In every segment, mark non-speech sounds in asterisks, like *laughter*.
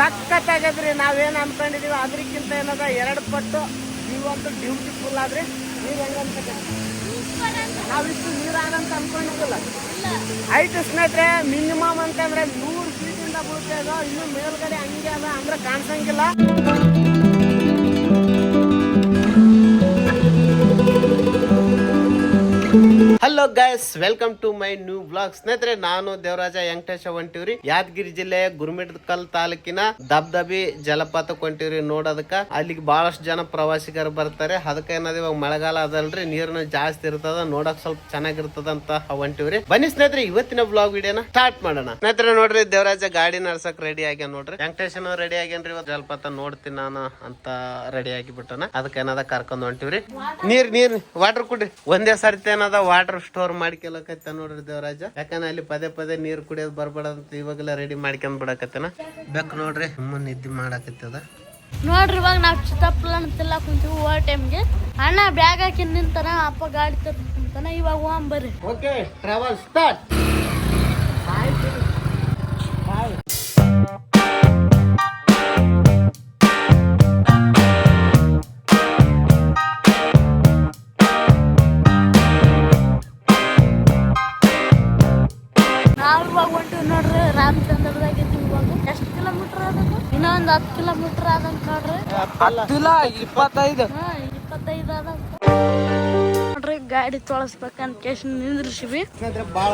ಸಖತ್ತಾಗದ್ರಿ ನಾವೇನ್ ಅನ್ಕೊಂಡಿದೀವಿ ಅದ್ರಕ್ಕಿಂತ ಏನದ, ಎರಡು ಪಟ್ಟು ನೀವಂತೂ ಬ್ಯೂಟಿಫುಲ್ ಆದ್ರಿ ನೀವ್ ಹೆಂಗಂತ ನಾವಿಷ್ಟು ನೀರಾಗಂತ ಅನ್ಕೊಂಡಿದ್ದಿಲ್ಲ. ಆಯ್ತು ಸ್ನೇಹಿತರೆ ಮಿನಿಮಮ್ ಅಂತಂದ್ರೆ ನೂರು ಫೀಟಿಂದ ಬೀಳ್ತಾ ಇದೋ ಇನ್ನು ಮೇಲ್ಗಡೆ ಹಂಗೆ ಅದ ಅಂದ್ರೆ ಕಾಣಿಸಂಗಿಲ್ಲ. Hello guys welcome to my new blog ಸ್ನೇಹಿತರೆ, ನಾನು ದೇವರಾಜ ವೆಂಕಟೇಶ ಹೊಂಟಿವ್ರಿ. ಯಾದಗಿರಿ ಜಿಲ್ಲೆ ಗುರುಮಿಡ್ಕಲ್ ತಾಲೂಕಿನ ದಬ್ದಬಿ ಜಲಪಾತ ಕೊಂಟಿವ್ರಿ. ನೋಡೋದಕ್ಕ ಅಲ್ಲಿಗೆ ಬಹಳಷ್ಟು ಜನ ಪ್ರವಾಸಿಗರು ಬರ್ತಾರೆ. ಅದಕ್ಕೆ ಏನದ, ಇವಾಗ ಮಳೆಗಾಲ ಅದಲ್ರಿ. ನೀರ್ನು ಜಾಸ್ತಿ ಇರ್ತದ. ನೋಡಕ್ ಸ್ವಲ್ಪ ಚೆನ್ನಾಗಿರ್ತದ ಅಂತ ಹೊಂಟಿವ್ರಿ. ಬನ್ನಿ ಸ್ನೇಹಿತರೆ, ಇವತ್ತಿನ ಬ್ಲಾಗ್ ವಿಡಿಯೋನ ಸ್ಟಾರ್ಟ್ ಮಾಡೋಣ. ಸ್ನೇಹಿತರೆ, ನೋಡ್ರಿ, ದೇವರಾಜ ಗಾಡಿ ನಡ್ಸಕ್ ರೆಡಿ ಆಗ್ಯಾನ ನೋಡ್ರಿ. ವೆಂಕಟೇಶನು ರೆಡಿ ಆಗ್ಯಾನ್ರಿ ಇವತ್ತು. ಜಲಪಾತ ನೋಡ್ತೀನಿ ನಾನು ಅಂತ ರೆಡಿ ಆಗಿ ಆಗಿಬಿಟ್ಟನ. ಅದಕ್ಕೆ ಏನದ ಕರ್ಕೊಂಡ್ ಹೊಂಟಿವ್ರಿ. ನೀರ್ ನೀರ್ ವಾಟರ್ ಕುಡ್ರಿ. ಒಂದೇ ಸರ್ತಿ ಏನದ ವಾಟರ್ ಸ್ಟೋರ್ ಮಾಡ್ಕೊಳಕತ್ತ ನೋಡ್ರಿ ದೇವರಾಜ. ಯಾಕಂದ್ರೆ ಅಲ್ಲಿ ಪದೇ ಪದೇ ನೀರ್ ಕುಡಿಯೋದು ಬರ್ಬೇಡಂತ ಇವಾಗೆಲ್ಲ ರೆಡಿ ಮಾಡ್ಕೊಂಡ್ ಬಿಡಕತ್ತನ. ಬೇಕು ನೋಡ್ರಿ ಸುಮ್ಮನೆ ನಿದ್ದೆ ಮಾಡಕತ್ತದ ನೋಡ್ರಿ ಇವಾಗ ನಾವು ಚಿತ್ತಪ್ಪಲ ಅಂತೆಲ್ಲ ಕುಂತೀವಿ ಓವರ್ ಟೈಮ್ಗೆ ಅಣ್ಣ ಬ್ಯಾಗ್ ಹಾಕಿ ನಿಂತಾನ ಅಪ್ಪ ಗಾಡಿ ತರ್ತಾನ ಇವಾಗ ಹೋಗ್ ಬರ್ರಿ. ಓಕೆ ಟ್ರಾವೆಲ್ ಸ್ಟಾರ್ಟ್ ನೋಡ್ರಿ ಇಪ್ಪತ್ತೈದು. ಇಪ್ಪತ್ತೈದು ನೋಡ್ರಿ ಗಾಡಿ ತೊಳಸ್ಬೇಕಂತ ಕೇಶ್ ನಿಂದ್ರಿಸಿವಿ. ಸ್ನೇಹಿತರೆ ಭಾಳ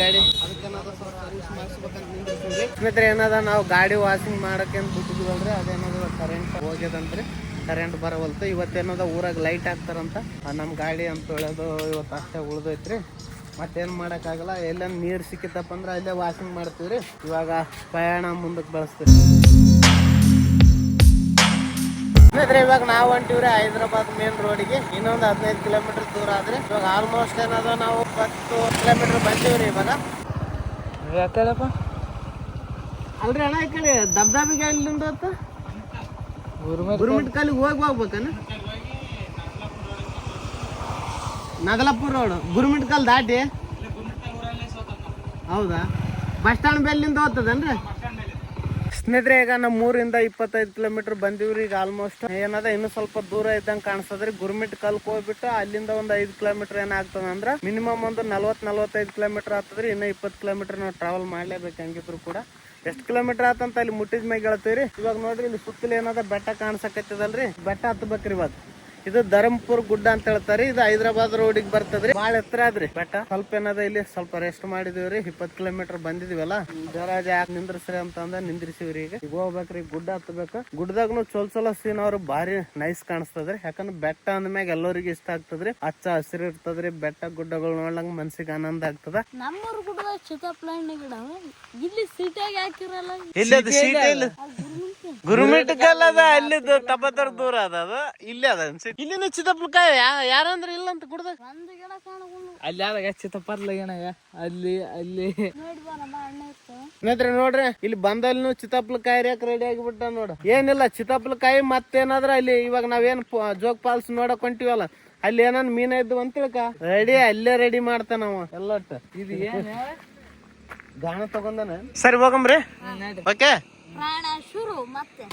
ಗಾಡಿ. ಅದಕ್ಕೆ ಏನಾದ ನಾವು ಗಾಡಿ ವಾಷಿಂಗ್ ಮಾಡಕ್ಕೆ ಅಂತ ಬಿಟ್ಟಿದ್ವಲ್ರಿ ಅದೇನದ ಕರೆಂಟ್ ಹೋಗ್ಯದಂತ್ರಿ. ಕರೆಂಟ್ ಬರವಲ್ತು. ಇವತ್ತೇನದ ಊರಾಗ ಲೈಟ್ ಹಾಕ್ತಾರಂತ. ನಮ್ ನಮ್ಮ ಗಾಡಿ ಅಂತ ಹೇಳೋದು ಇವತ್ತು ಅಷ್ಟೇ ಉಳ್ದೈತ್ರಿ. ಮತ್ತೇನು ಮಾಡೋಕ್ಕಾಗಲ್ಲ. ಎಲ್ಲ ನೀರು ಸಿಕ್ಕಿತ್ತಪ್ಪ ಅಂದ್ರೆ ಅಲ್ಲೇ ವಾಷಿಂಗ್ ಮಾಡ್ತೀವಿ ಇವಾಗ ಪ್ರಯಾಣ ಮುಂದಕ್ಕೆ ಬಳಸ್ತೀವಿ. ಸ್ನೇಹಿತರೆ ಇವಾಗ ನಾವು ಹೊಂಟಿವ್ರಿ ಹೈದರಾಬಾದ್ ಮೇನ್ ರೋಡಿಗೆ ಇನ್ನೊಂದು ಹದಿನೈದು ಕಿಲೋಮೀಟರ್ ದೂರ ಆದ್ರೆ ಇವಾಗ ಆಲ್ಮೋಸ್ಟ್ ಏನದ ನಾವು ಹತ್ತು ಕಿಲೋಮೀಟರ್ ಬಂದೀವ್ರಿ ಇವಾಗ. ಯಾಕಲ್ಲಪ್ಪ ಅಲ್ರಿ ಅಣ್ಣ ಈ ಕಡೆ ದಬ್ದಾಬಿಗೆ ಅಲ್ಲಿಂದ ಗುರುಮಿಟ್ ಕಾಲಿಗೆ ಹೋಗಿ ಹೋಗ್ಬೇಕನ? ನಗಲಾಪುರ ರೋಡ್ ಗುರುಮಿಟ್ ಕಾಲ್ ದಾಟಿ? ಹೌದಾ? ಬಸ್ ಸ್ಟ್ಯಾಂಡ್ ಬೆಲ್ಲಿಂದ ಹೋಗ್ತದನ್ರಿ ಸ್ನೇಹಿತರೆ, ಈಗ ನಮ್ಮ ಊರಿಂದ ಇಪ್ಪತ್ತೈದು ಕಿಲೋಮೀಟರ್ ಬಂದಿವ್ರಿ, ಈಗ ಆಲ್ಮೋಸ್ಟ್ ಏನದ ಇನ್ನು ಸ್ವಲ್ಪ ದೂರ ಇದ್ದಂಗೆ ಕಾಣಿಸ್ತದ್ರಿ. ಗುರ್ಮಿಟ್ ಕಲ್ಕ್ ಹೋಗ್ಬಿಟ್ಟು ಅಲ್ಲಿಂದ ಒಂದು ಐದು ಕಿಲೋಮೀಟರ್ ಏನಾಗ್ತದ ಅಂದ್ರ ಮಿನಿಮಮ್ ಒಂದು ನಲ್ವತ್, ನಲ್ವತ್ತೈದು ಕಿಲೋಮೀಟರ್ ಆಗ್ತದ್ರಿ. ಇನ್ನ ಇಪ್ಪತ್ತು ಕಿಲೋಮೀಟರ್ ನಾವು ಟ್ರಾವೆಲ್ ಮಾಡ್ಲೇಬೇಕು ಹಂಗಿದ್ರು ಕೂಡ. ಎಷ್ಟು ಕಿಲೋಮೀಟರ್ ಆತಂತ ಅಲ್ಲಿ ಮುಟ್ಟಿದ ಮ್ಯಾಗ ಹೇಳ್ತೀವ್ರಿ. ಇವಾಗ ನೋಡ್ರಿ ಇಲ್ಲಿ ಸುತ್ತಲೂ ಏನದ ಬೆಟ್ಟ ಕಾಣಿಸಕತ್ತದಲ್ರಿ. ಬೆಟ್ಟ ಹತ್ಬೇಕ್ರಿ ಇವಾಗ ಇದು ಧರ್ಮಪುರ್ ಗುಡ್ಡ ಅಂತ ಹೇಳ್ತಾರೆ. ಇದು ಹೈದರಾಬಾದ್ ರೋಡಿಗೆ ಬರ್ತದ್ರಿ. ಬಾಳ ಎತ್ತರ ಆದ್ರಿ. ಬೆಟ್ಟ. ಸ್ವಲ್ಪ ಏನದ ಇಲ್ಲಿ ಸ್ವಲ್ಪ ರೆಸ್ಟ್ ಮಾಡಿದೀವ್ರಿ. ಇಪ್ಪತ್ ಕಿಲೋಮೀಟರ್ ಬಂದಿದೀವಲ್ಲ. ಜರಾಜ ಯಾಕೆ ನಿಂದ್ರಸ್ರಿ ಅಂತ ಅಂದ ನಿಂದ್ರಿಸಿವ್ರಿ ಈಗ. ಈಗ ಹೋಗ್ಬೇಕ್ರಿ. ಗುಡ್ಡ ಹತ್ಬೇಕು. ಗುಡ್ಡದಾಗ್ನು ಚೊಲ್ ಚಲೋ ಸೀನ್ ಅವ್ರು ಭಾರಿ ನೈಸ್ ಕಾಣಿಸ್ತದ್ರಿ. ಯಾಕಂದ್ರೆ ಬೆಟ್ಟ ಅಂದ್ಮ್ಯಾಗ ಎಲ್ಲರಿಗೂ ಇಷ್ಟ ಆಗ್ತದ್ರಿ. ಹಚ್ಚ ಹಸಿರು ಇರ್ತದ್ರಿ. ಬೆಟ್ಟ ಗುಡ್ಡಗಳು ನೋಡ್ಲಂಗ್ ಮನ್ಸಿಗೆ ಆನಂದ ಆಗ್ತದ. ನಮ್ಮೂರ್ ಗುಡ್ಡದಾಗ ಚಿತ್ತಪ್ಪಲ ಗಿಡ. ಇಲ್ಲಿ ಸಿಟಿಯಾಗಿ ಹಾಕಿರಲ್ಲ. ಸೀಟ್ ಇಲ್ಲ. ಗುರುಮಿಟ್ ಕಲ್ಲದ ಅಲ್ಲಿದ್ದು ತಪ್ಪತ್ತರ ದೂರ ಅದ ಅದು. ಇಲ್ಲೇ ಅದ ಇಲ್ಲಿನ ಚಿತ್ತಪ್ಪಲ್ಕಾಯ ಯಾರಂದ್ರ ಇಲ್ಲ ಅಂತ ಕುಡ್ದ. ಅಲ್ಲಿ ಆದಾಗ ಚಿತ್ತಪ್ಪರ್ಲಾಗೇನಾಗ ಅಲ್ಲಿ ಅಲ್ಲಿ. ಸ್ನೇಹಿತರೆ ನೋಡ್ರಿ ಇಲ್ಲಿ ಬಂದಲ್ಲಿನು ಚಿತ್ತಪ್ಲಕಾಯಿ ಯಾಕೆ ರೆಡಿ ಆಗಿಬಿಟ್ಟ ನೋಡ. ಏನಿಲ್ಲ ಚಿತ್ತಪ್ಲಕಾಯಿ ಮತ್ತೇನಾದ್ರ ಅಲ್ಲಿ ಇವಾಗ ನಾವೇನ್ ಪ- ಜೋಗ್ ಫಾಲ್ಸ್ ನೋಡಕ್ ಹೊಂಟಿವಲ್ಲ ಅಲ್ಲಿ ಏನನ್ ಮೀನ ಇದ್ದು ಅಂತ ತಿಳ್ಕ ರೆಡಿ ಅಲ್ಲೇ ರೆಡಿ ಮಾಡ್ತಾನ ಎಲ್ಲಟ್ಟು ಇದು ಏನ್ ಗಾಣ ತಗೊಂಡನ? ಸರಿ ಹೋಗಮ್ರಿ ಓಕೆ ಪ್ರಾಣ ಶುರು ಮತ್ತೆ.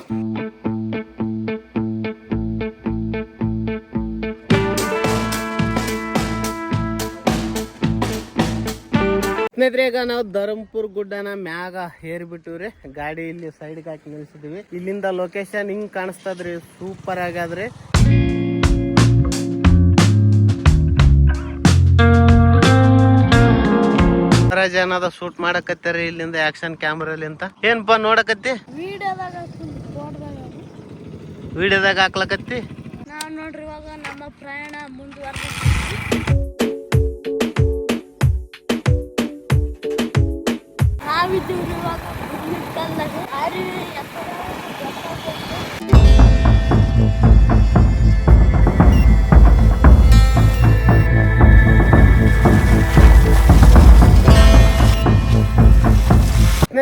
ಸ್ನೇಹಿತರೆ ಈಗ ನಾವು ಧರ್ಮಪುರ್ ಗುಡ್ಡನ ಮ್ಯಾಗ ಏರ್ಬಿಟ್ಟು ರೀ ಗಾಡಿ ಇಲ್ಲಿ ಸೈಡ್ ಹಾಕಿ ನಿಲ್ಸಿದ್ವಿ. ಇಲ್ಲಿಂದ ಲೊಕೇಶನ್ ಹಿಂಗ್ ಕಾಣಿಸ್ತದ್ರಿ ಸೂಪರ್ ಆಗಾದ್ರಿ ರಾಜ ಏನದ ಶೂಟ್ ಮಾಡಕತ್ತೀರಿ ಇಲ್ಲಿಂದ ಆಕ್ಷನ್ ಕ್ಯಾಮ್ರಾಲಿಂತ ಏನ್ಪಾ ನೋಡಕತ್ತಿ? ವಿಡಿಯೋದಾಗ ನೋಡಕತ್ತಿ ವಿಡಿಯೋದಾಗ ಹಾಕ್ಲಕತ್ತಿ? ನಾವು ನೋಡ್ರಿ ಇವಾಗ ನಮ್ಮ ಪ್ರಯಾಣ ಮುಂದುವರೆದ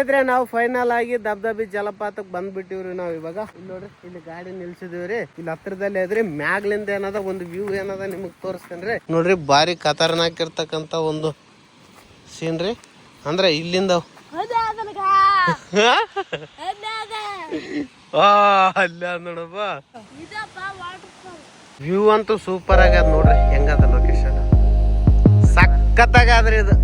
ಸ್ನೇಹಿತರೆ ನಾವು ಫೈನಲ್ ಆಗಿ ದಬ್ದಬಿ ಜಲಪಾತಕ್ಕೆ ಬಂದ್ಬಿಟ್ಟಿವ್ರಿ ನಾವು ಇವಾಗ. ನೋಡ್ರಿ, ಇಲ್ಲಿ ಗಾಡಿ ನಿಲ್ಸಿದಿವ್ರಿ ಇಲ್ಲಿ ಹತ್ರದಲ್ಲಿ ಅದ್ರಿ ಮ್ಯಾಗ್ಲಿಂದ ಏನದ ಒಂದು ವ್ಯೂ ಏನದ ನಿಮಗ್ ತೋರಿಸ್ತೇನ್ರಿ ನೋಡ್ರಿ ಬಾರಿ ಖತರ್ನಾಕ್ ಇರ್ತಕ್ಕಂತ ಒಂದು ಸೀನ್ ರೀ. ಅಂದ್ರೆ ಇಲ್ಲಿಂದ *laughs* ಅಲ್ಲ ನೋಡಪ್ಪ. ವ್ಯೂ ಅಂತೂ ಸೂಪರ್ ಆಗ್ಯದ ನೋಡ್ರಿ. ಹೆಂಗದ ಲೊಕೇಶನ್ ಸಖತ್ತಾಗ್ರಿ ಇದು.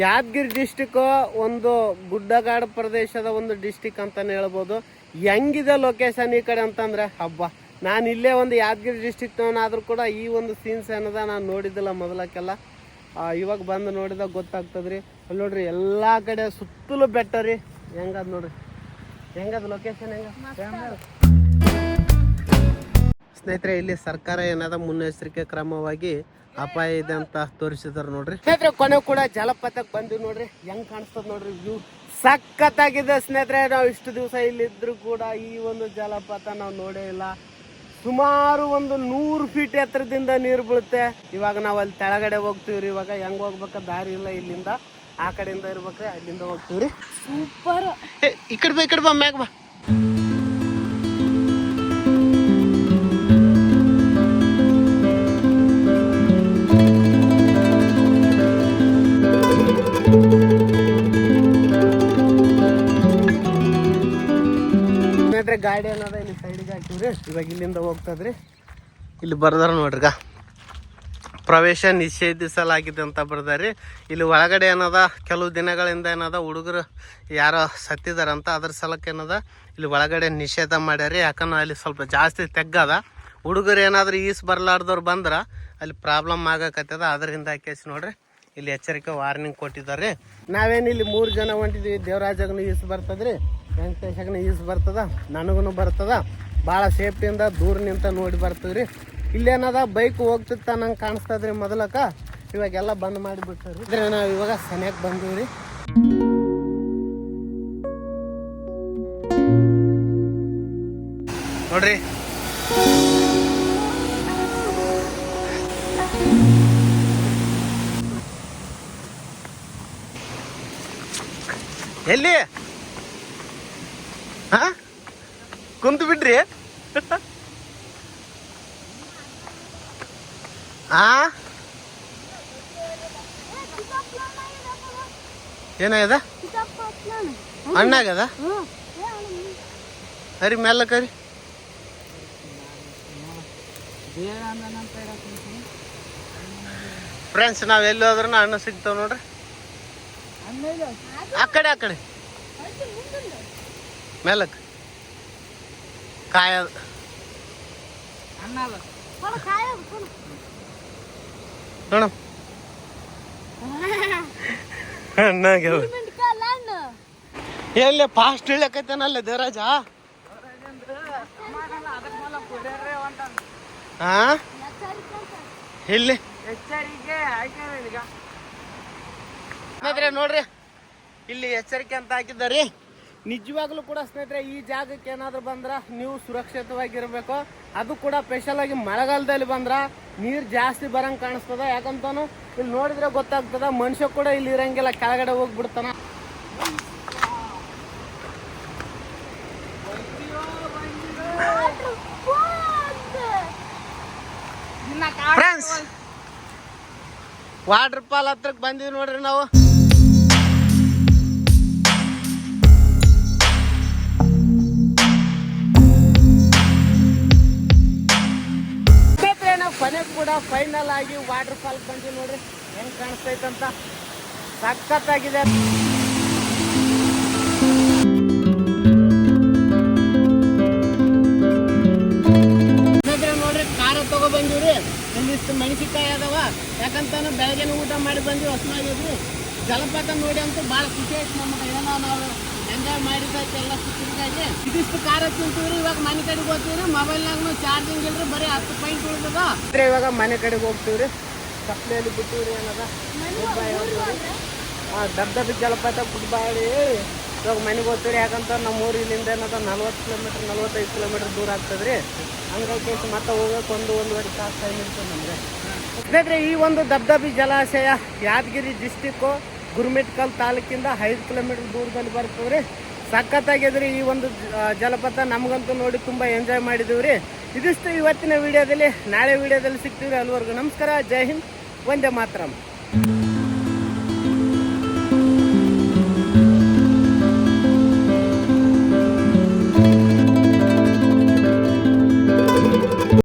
ಯಾದಗಿರಿ ಡಿಸ್ಟಿಕ್ ಒಂದು ಗುಡ್ಡಗಾಡು ಪ್ರದೇಶದ ಒಂದು ಡಿಸ್ಟಿಕ್ ಅಂತಾನೆ ಹೇಳ್ಬೋದು. ಹೆಂಗಿದೆ ಲೊಕೇಶನ್ ಈ ಕಡೆ ಅಂತಂದ್ರೆ ಹಬ್ಬ. ನಾನು ಇಲ್ಲೇ ಒಂದು ಯಾದಗಿರಿ ಡಿಸ್ಟಿಕ್ ಆದ್ರೂ ಕೂಡ ಈ ಒಂದು ಸೀನ್ಸ್ ಏನದ ನಾನು ನೋಡಿದ್ದಿಲ್ಲ ಮೊದಲಕ್ಕೆಲ್ಲ. ಇವಾಗ ಬಂದು ನೋಡಿದಾಗ ಗೊತ್ತಾಗ್ತದ್ರಿ. ಅಲ್ಲಿ ನೋಡ್ರಿ ಎಲ್ಲ ಕಡೆ ಸುತ್ತಲೂ ಬೆಟ್ಟ ರೀ. ಹೆಂಗದ ನೋಡ್ರಿ? ಹೆಂಗದ ಲೊಕೇಶನ್ ಹೆಂಗ? ಸ್ನೇಹಿತರೆ ಇಲ್ಲಿ ಸರ್ಕಾರ ಏನದ ಮುನ್ನೆಚ್ಚರಿಕೆ ಕ್ರಮವಾಗಿ ಅಪಾಯ ಇದೆ ಅಂತ ತೋರಿಸಿದಾರ ನೋಡ್ರಿ. ಸ್ನೇಹಿತರೆ ಕೊನೆ ಕೂಡ ಜಲಪಾತಕ್ಕೆ ಬಂದ್ವಿ ನೋಡ್ರಿ. ಹೆಂಗ್ ಕಾಣಿಸ್ತದ ನೋಡ್ರಿ ವ್ಯೂ ಸಖತ್ತಾಗಿದೆ ಸ್ನೇಹಿತರೆ ನಾವು ಇಷ್ಟು ದಿವಸ ಇಲ್ಲಿದ್ರು ಕೂಡ ಈ ಒಂದು ಜಲಪಾತ ನಾವು ನೋಡೇ ಇಲ್ಲ. ಸುಮಾರು ಒಂದು ನೂರು ಫೀಟ್ ಎತ್ತರದಿಂದ ನೀರು ಬೀಳುತ್ತೆ. ಇವಾಗ ನಾವು ಅಲ್ಲಿ ತೆಳಗಡೆ ಹೋಗ್ತೀವ್ರಿ ಇವಾಗ ಹೆಂಗ್ ಹೋಗ್ಬೇಕ ದಾರಿ ಇಲ್ಲ ಇಲ್ಲಿಂದ. ಆ ಕಡೆಯಿಂದ ಇರ್ಬೇಕ್ರಿ ಅಲ್ಲಿಂದ ಹೋಗ್ತೀವ್ರಿ ಸೂಪರ್. ಏ, ಈ ಕಡೆ ಬಾ ಈ ಕಡೆ ಬಾ ಮ್ಯಾಗ ಬಾ. ಇಲ್ಲಿ ಸೈಡಿಗೆ ಹಾಕಿವ್ರಿ ಇವಾಗ ಇಲ್ಲಿಂದ ಹೋಗ್ತದ್ರಿ ಇಲ್ಲಿ ಬರ್ದಾರ ನೋಡ್ರಿಗ ಪ್ರವೇಶ ನಿಷೇಧಿಸಲಾಗಿದೆ ಅಂತ ಬರ್ದಾರಿ. ಇಲ್ಲಿ ಒಳಗಡೆ ಏನದ, ಕೆಲವು ದಿನಗಳಿಂದ ಏನದ, ಹುಡುಗರು ಯಾರೋ ಸತ್ತಿದಾರಂತ ಅದ್ರ ಸಲಕ್ಕೆ ಏನದ, ಇಲ್ಲಿ ಒಳಗಡೆ ನಿಷೇಧ ಮಾಡ್ಯಾರಿ. ಯಾಕಂದ್ರೆ ಅಲ್ಲಿ ಸ್ವಲ್ಪ ಜಾಸ್ತಿ ತೆಗ್ಗದ. ಹುಡುಗರು ಏನಾದ್ರು ಈಸ್ ಬರ್ಲಾರ್ದವ್ರು ಬಂದ್ರೆ ಅಲ್ಲಿ ಪ್ರಾಬ್ಲಮ್ ಆಗಕತ್ತದ. ಅದರಿಂದ ಕೇಸ್ ನೋಡ್ರಿ. ಇಲ್ಲಿ ಎಚ್ಚರಿಕೆ ವಾರ್ನಿಂಗ್ ಕೊಟ್ಟಿದ್ದಾರೆ. ನಾವೇನು ಇಲ್ಲಿ ಮೂರು ಜನ ಹೊಂಟಿದ್ವಿ ದೇವರಾಜಗನು ಈಸ್ ಬರ್ತದ್ರಿ ವೆಂಕಟೇಶಗನು ಈಸ್ ಬರ್ತದ ನನಗೂ ಬರ್ತದ. ಭಾಳ ಸೇಫ್ಟಿಯಿಂದ ದೂರ ನಿಂತ ನೋಡಿ ಬರ್ತದ್ರಿ. ಇಲ್ಲೇನದ ಬೈಕ್ ಹೋಗ್ತಿತ್ತ ನಂಗೆ ಕಾಣಿಸ್ತದ್ರಿ ಮೊದಲಕ ಇವಾಗೆಲ್ಲ ಬಂದ್ ಮಾಡಿಬಿಟ್ರಿ ಇದ್ರೆ ನಾವು ಇವಾಗ ಸನಿಯಾಗಿ ಬಂದೀವ್ರಿ. ನೋಡ್ರಿ. ಎಲ್ಲಿ? ಹಾ? ಕುಂತು ಬಿಡ್ರಿ. ಆ? ಏನಾಗ್ಯದ ಅಣ್ಣಾಗ್ಯದ ಕರಿ ಮೆಲ್ಲ ಕರಿ. ಫ್ರೆಂಡ್ಸ್ ನಾವ್ ಎಲ್ಲಿ ಹೋದ್ರೂ ಹಣ್ಣು ಸಿಗ್ತಾವ ನೋಡ್ರಿ. ಆ ಕಡೆ ಆ ಕಡೆ. ಮೇಲಕ್ ಕಾಯದ. ನೋಡ. ಹಣ್ಣಾಗ್ಯಾವ ಎಲ್ಲಿ ಫಾಸ್ಟ್ ಇಳಕೈತೇನಲ್ಲ ದೇವರಾಜ? ಹಾ ಇಲ್ಲಿ. ನೋಡ್ರಿ. ಇಲ್ಲಿ ಎಚ್ಚರಿಕೆ ಅಂತ ಹಾಕಿದ್ದಾರೆ. ನಿಜವಾಗ್ಲೂ ಕೂಡ ಸ್ನೇಹಿತರೆ ಈ ಜಾಗಕ್ಕೆ ಏನಾದ್ರು ಬಂದ್ರ ನೀವು ಸುರಕ್ಷಿತವಾಗಿರ್ಬೇಕು. ಅದು ಕೂಡ ಸ್ಪೆಷಲ್ ಆಗಿ ಮಳೆಗಾಲದಲ್ಲಿ ಬಂದ್ರ ನೀರ್ ಜಾಸ್ತಿ ಬರಂಗ್ ಕಾಣಿಸ್ತದ. ಯಾಕಂತಾನು ಇಲ್ಲಿ ನೋಡಿದ್ರೆ ಗೊತ್ತಾಗ್ತದ ಮನುಷ್ಯ ಕೂಡ ಇಲ್ಲಿ ಇರಂಗಿಲ್ಲ ಕೆಳಗಡೆ ಹೋಗ್ಬಿಡ್ತಾನ. ವಾಟರ್ ಫಾಲ್ ಹತ್ರಕ್ಕೆ ಬಂದಿವಿ ನೋಡ್ರಿ ನಾವು. ಕೂಡ ಫೈನಲ್ ಆಗಿ ವಾಟರ್ ಫಾಲ್ ಬಂದಿವಿ ನೋಡ್ರಿ, ಹೆಂಗ್ ಕಾಣಿಸ್ತೈತಂತ. ಸಖತ್ತಾಗಿದೆ. ನೋಡ್ರಿ ಖಾರ ತಗೋ ಬಂದಿವ್ರಿ. ಒಂದಿಷ್ಟು ಮೆಣಸಿಕಾಯಿ ಅದಾವ. ಯಾಕಂತಾನು ಬೆಳಗ್ಗೆ ಊಟ ಮಾಡಿ ಬಂದ್ವಿ ಹಸುವಾಗಿದ್ವಿ ಜಲಪಾತ ನೋಡಿ ಅಂತೂ ಭಾಳ ಖುಷಿ ಆಯ್ತು ನಮಗೆ. ಏನೋ ನಾವು ಎಂಜಾಯ್ ಮಾಡಿದ್ದೈತೆ ಎಲ್ಲ ಸುತ್ತಿಗಾಗಿ ಇದಿಷ್ಟು ಕಾರ ತಿಂತೀವ್ರಿ ಇವಾಗ ಮನೆ ಕಡೆಗೆ ಹೋಗ್ತೀವ್ರಿ. ಮೊಬೈಲ್ನಾಗೂ ಚಾರ್ಜಿಂಗ್ ಇಲ್ರಿ ಬರೀ ಹತ್ತು ಪಾಯಿಂಟ್ ಉಳಿದದ. ಇವಾಗ ಮನೆ ಕಡೆಗೆ ಹೋಗ್ತೀವ್ರಿ. ಸಪ್ಲಿಯಲ್ಲಿ ಬಿಟ್ಟಿವ್ರಿ ಅನ್ನೋದ. ಹಾಂ ದಬ್ ದಬ್ಬಿ ಜಲಪಾತ ಗುಡ್ಬಾಡಿ ಇವಾಗ ಮನೆಗೆ ಹೋಗ್ತೀವ್ರಿ ಯಾಕಂತ ನಮ್ಮ ಊರು ಇಲ್ಲಿಂದ ಏನದ ನಲ್ವತ್ತು ಕಿಲೋಮೀಟ್ರ್ ನಲ್ವತ್ತೈದು ಕಿಲೋಮೀಟ್ರ್ ದೂರ ಆಗ್ತದ್ರಿ. ಹಂಗಾಗಿ ಮತ್ತೆ ಹೋಗೋಕೆ ಒಂದು ಒಂದುವರೆ ತಾಸು ಟೈಮ್ ಇರ್ತದೆ ನಮಗೆ. ಈ ಒಂದು ದಬ್ದಬಿ ಜಲಾಶಯ ಯಾದಗಿರಿ ಡಿಸ್ಟಿಕ್ಕು ಗುರುಮಿಟ್ಕಲ್ ತಾಲೂಕಿಂದ ಐದು ಕಿಲೋಮೀಟರ್ ದೂರದಲ್ಲಿ ಬರ್ತದ್ರಿ ಸಖತ್ತಾಗಿದ್ರಿ ಈ ಒಂದು ಜಲಪಾತ ನಮಗಂತೂ ನೋಡಿ ತುಂಬ ಎಂಜಾಯ್ ಮಾಡಿದೀವಿ ರೀ ಇದಿಷ್ಟು ಇವತ್ತಿನ ವಿಡಿಯೋದಲ್ಲಿ, ನಾಳೆ ವಿಡಿಯೋದಲ್ಲಿ ಸಿಗ್ತೀವಿ ಅಲ್ಲಿವರೆಗೂ. ನಮಸ್ಕಾರ, ಜೈ ಹಿಂದ್, ವಂದೇ ಮಾತ್ರಂ.